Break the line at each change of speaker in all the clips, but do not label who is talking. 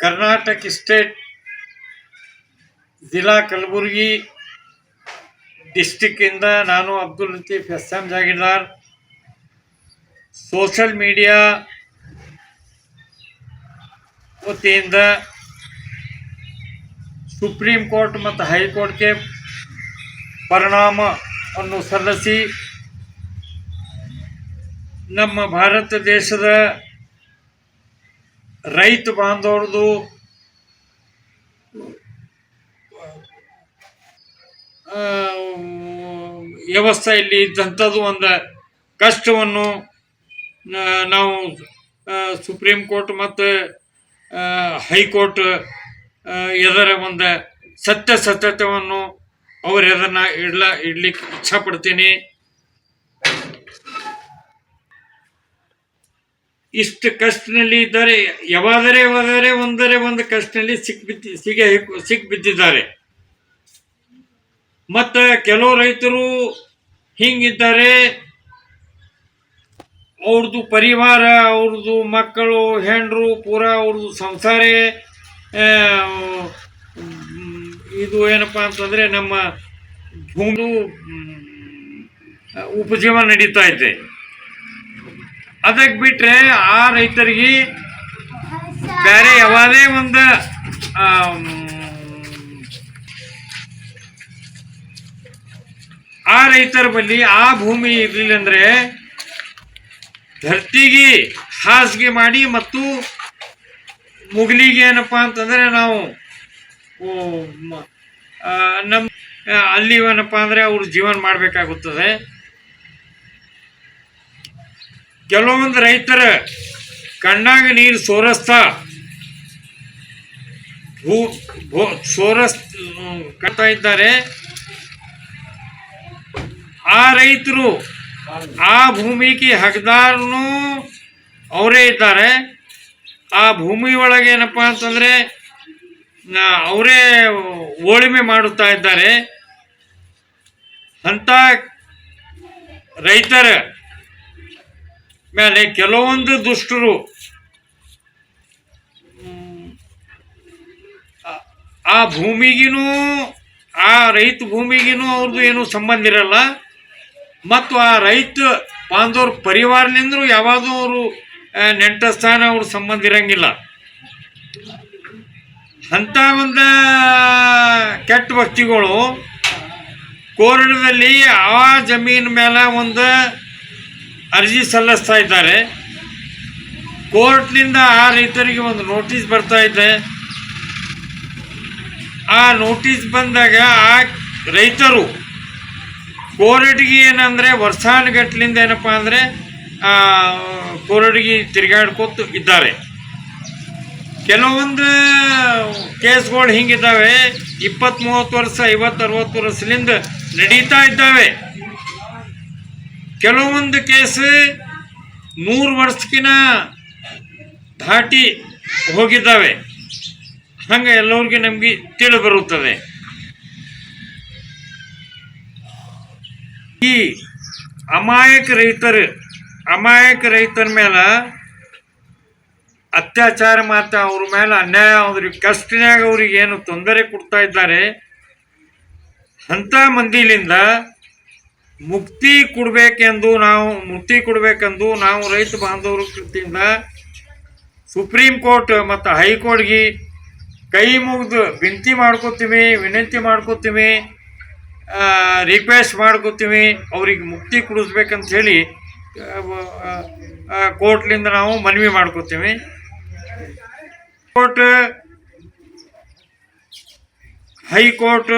Karnataka state ಜಿಲ್ಲಾ ಕಲಬುರಗಿ ಡಿಸ್ಟಿಕ್ಕಿಂದ ನಾನು Abdul Latif S M Jagirdar. Social media ವತಿಯಿಂದ ಸುಪ್ರೀಂ ಕೋರ್ಟ್ ಮತ್ತು ಹೈಕೋರ್ಟ್ಗೆ ಪರಿಣಾಮವನ್ನು ಸಲ್ಲಿಸಿ ನಮ್ಮ ಭಾರತ ದೇಶದ ರೈತ ಬಾಂಧವ್ರದ್ದು ಆ, ವ್ಯವಸ್ಥೆ ಇಲ್ಲಿ ಇದ್ದಂಥದ್ದು ಒಂದು ಕಷ್ಟವನ್ನು ನಾವು ಸುಪ್ರೀಂ ಕೋರ್ಟ್ ಮತ್ತು ಹೈಕೋರ್ಟ್ ಎದರ ಒಂದು ಸತ್ಯ ಸತ್ಯತೆಯನ್ನು ಎದನ್ನ ಇಡ್ಲ ಇಡ್ಲಿಕ್ಕೆ ಇಚ್ಛಪಡ್ತೀನಿ. ಇಷ್ಟು ಕಷ್ಟನಲ್ಲಿ ಇದ್ದಾರೆ, ಯಾವಾದರೆ ಯಾವಾದರೆ ಒಂದರೆ ಒಂದು ಕಷ್ಟನಲ್ಲಿ ಸಿಕ್ಬಿದ್ದಿ ಸಿಗ ಸಿಕ್ಬಿದ್ದಿದ್ದಾರೆ ಮತ್ತು ಕೆಲವು ರೈತರು ಹಿಂಗಿದ್ದಾರೆ ಅವ್ರದ್ದು ಪರಿವಾರ ಅವ್ರದ್ದು ಮಕ್ಕಳು, ಹೆಂಡರು, ಪೂರ ಅವ್ರದ್ದು ಸಂಸಾರ ಇದು ಏನಪ್ಪ ಅಂತಂದರೆ ನಮ್ಮ ಭೂಮಿ, ಉಪಜೀವನ ನಡೀತಾ ಇದೆ. ಅದಕ್ಕೆ ಬಿಟ್ಟರೆ ಆ ರೈತರಿಗೆ ಬೇರೆ ಯಾವುದೇ ಒಂದು ಆ ರೈತರ ಬಳಿ ಆ ಭೂಮಿ ಇರಲಿಲ್ಲ ಅಂದರೆ ಧರ್ತಿಗೆ ಹಾಸಿಗೆ ಮಾಡಿ ಮತ್ತು ಮುಗಿಲಿಗೆ ಏನಪ್ಪ ಅಂತಂದರೆ ನಾವು ನಮ್ಮ ಅಲ್ಲಿ ಏನಪ್ಪ ಅಂದರೆ ಅವ್ರು ಜೀವನ ಮಾಡಬೇಕಾಗುತ್ತದೆ. ಕೆಲವೊಂದು ರೈತರ ಕಣ್ಣಾಗ ನೀರು ಸೋರಸ್ತಾ, ಭೂ ಭೂ, ಸೋರಸ್ ಕಟ್ತಾ ಇದ್ದಾರೆ. ಆ ರೈತರು ಆ ಭೂಮಿಗೆ ಹಕ್ದಾರನು ಅವರೇ ಇದ್ದಾರೆ. ಆ ಭೂಮಿ ಒಳಗೆ ಏನಪ್ಪ ಅಂತಂದರೆ ಅವರೇ ಓಳಿಮೆ ಮಾಡುತ್ತಾ ಇದ್ದಾರೆ. ಅಂಥ ರೈತರ ಮೇಲೆ ಕೆಲವೊಂದು ದುಷ್ಟರು, ಆ- ಭೂಮಿಗಿನೂ, ಆ ರೈತ ಭೂಮಿಗಿನೂ ಅವ್ರದ್ದು ಏನೂ ಸಂಬಂಧ ಇರಲ್ಲ. ಮತ್ತು ಆ ರೈತ ಬಾಂಧವ್ರ ಪರಿವಾರಲಿಂದರೂ ಯಾವಾಗೂ ಅವರು ನೆಂಟಸ್ಥಾನ ಅವ್ರ ಸಂಬಂಧ ಇರಂಗಿಲ್ಲ. ಅಂಥ ಒಂದು ಕೆಟ್ಟ ವ್ಯಕ್ತಿಗಳು ಕೋರಡದಲ್ಲಿ ಆ ಜಮೀನ ಮೇಲೆ ಒಂದು ಅರ್ಜಿ ಸಲ್ಲಿಸ್ತಾ ಇದ್ದಾರೆ. ಕೋರ್ಟ್ನಿಂದ ಆ ರೈತರಿಗೆ ಒಂದು ನೋಟಿಸ್ ಬರ್ತಾ ಇದೆ. ಆ ನೋಟಿಸ್ ಬಂದಾಗ ಆ ರೈತರು ಕೋರ್ಟ್ಗೆ ಏನಂದರೆ ವರ್ಷಾನುಗಟ್ಲಿಂದ ಏನಪ್ಪ ಅಂದರೆ ಕೋರ್ಟ್ಗೆ ತಿರುಗಾಡ್ಕೊತ ಇದ್ದಾರೆ. ಕೆಲವೊಂದು ಕೇಸ್ಗಳು ಹಿಂಗಿದ್ದಾವೆ. ಇಪ್ಪತ್ತು ಮೂವತ್ತು ವರ್ಷ, ಐವತ್ತು, ಅರವತ್ತು ವರ್ಷದಿಂದ ನಡೀತಾ ಇದ್ದಾವೆ. ಕೆಲವೊಂದು ಕೇಸ್ ನೂರು ವರ್ಷಕ್ಕಿನ ದಾಟಿ ಹೋಗಿದ್ದಾವೆ. ಹಂಗೆ ಎಲ್ಲರಿಗೆ ನಮಗೆ ತಿಳಿ ಬರುತ್ತದೆ. ಈ ಅಮಾಯಕ ರೈತರು, ಅಮಾಯಕ ರೈತರ ಮೇಲೆ ಅತ್ಯಾಚಾರ ಮಾತ್ರ ಅವ್ರ ಮೇಲೆ ಅನ್ಯಾಯ ಅವ್ರಿಗೆ ಕಷ್ಟನಾಗ ಅವ್ರಿಗೆ ಏನು ತೊಂದರೆ ಕೊಡ್ತಾ ಇದ್ದಾರೆ, ಅಂಥ ಮಂದಿಲಿಂದ ಮುಕ್ತಿ ಕೊಡಬೇಕೆಂದು ನಾವು, ಮುಕ್ತಿ ಕೊಡಬೇಕೆಂದು ನಾವು ರೈತ ಬಾಂಧವರ ಕೃತಿಯಿಂದ ಸುಪ್ರೀಂ ಕೋರ್ಟ್ ಮತ್ತು ಹೈಕೋರ್ಟ್ಗೆ ಕೈ ಮುಗಿದು ವಿನಂತಿ ಮಾಡ್ಕೋತೀವಿ ವಿನಂತಿ ಮಾಡ್ಕೋತೀವಿ ರಿಕ್ವೆಸ್ಟ್ ಮಾಡ್ಕೋತೀವಿ, ಅವ್ರಿಗೆ ಮುಕ್ತಿ ಕೊಡಿಸ್ಬೇಕಂತ ಹೇಳಿ ಕೋರ್ಟ್ಲಿಂದ ನಾವು ಮನವಿ ಮಾಡ್ಕೋತೀವಿ. ಕೋರ್ಟ್, ಹೈಕೋರ್ಟ್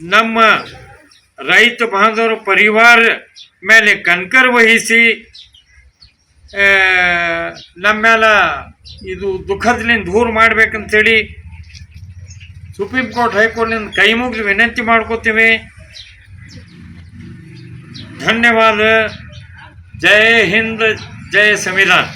ನಮ್ಮ ರೈತ ಬಾಂಧವರ ಪರಿವಾರ ಮೇಲೆ ಕನ್ಕರ್ ವಹಿಸಿ ಆ, ನಮ್ಮ ಮೇಲೆ ಇದು ದುಃಖದಿಂದ ದೂರ ಮಾಡ್ಬೇಕಂತೇಳಿ ಸುಪ್ರೀಂ ಕೋರ್ಟ್ ಹೈಕೋರ್ಟ್ನಿಂದ ಕೈ ಮುಗಿದು ವಿನಂತಿ ಮಾಡ್ಕೋತೀವಿ ಧನ್ಯವಾದ ಜೈ ಹಿಂದ್ ಜೈ ಸಂವಿಧಾನ್